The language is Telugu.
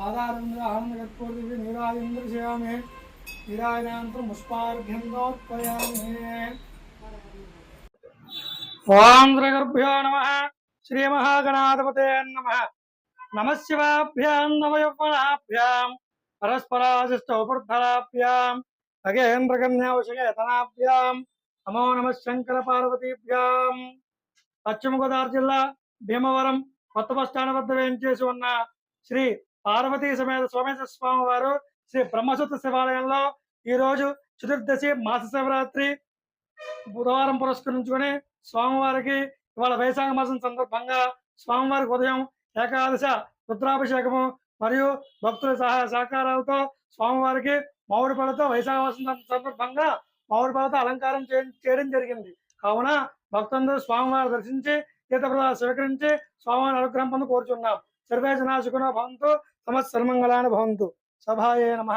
ఆధారంగా ఆనందకర్పూర్తి నీరాజేంద్రశయామి నీరాజనాంతరం పుష్పార్ఘ్యందోత్పయామి ఓం నమ శ్రీ నమ నమ నవయౌవనాభ్యాం పరస్పరాశిష్టౌపర్ధరాభ్యాం ఖగేంద్రకన్యావశయతనాభ్యాం నమో నమ శంకర పార్వతీభ్యాం పశ్చిమ గోదావరి జిల్లా భీమవరం కొత్త బస్టాండ్ వద్ద వేయించేసి ఉన్న శ్రీ పార్వతీ సమేత సోమేశ్వర స్వామి వారు శ్రీ బ్రహ్మసూత్ర శివాలయంలో ఈ రోజు చతుర్దశి మాస శివరాత్రి బుధవారం పురస్కరించుకొని స్వామివారికి ఇవాళ వైశాఖ మాసం సందర్భంగా స్వామివారికి ఉదయం ఏకాదశ రుద్రాభిషేకము మరియు భక్తుల సహాయ సహకారాలతో స్వామివారికి మామిడి పళ్ళతో వైశాఖ మాసం సందర్భంగా మామిడి పళ్ళతో అలంకారం చేయడం జరిగింది. కావున భక్తులందరూ స్వామివారి దర్శించి తీర్థప్రదాలు స్వీకరించి స్వామివారి అనుగ్రహం పొంది కోరుచున్నాం. సర్వే జనా భవంతు సమస్త సన్మంగళాన్ని భవంతు. సభాయే నమ.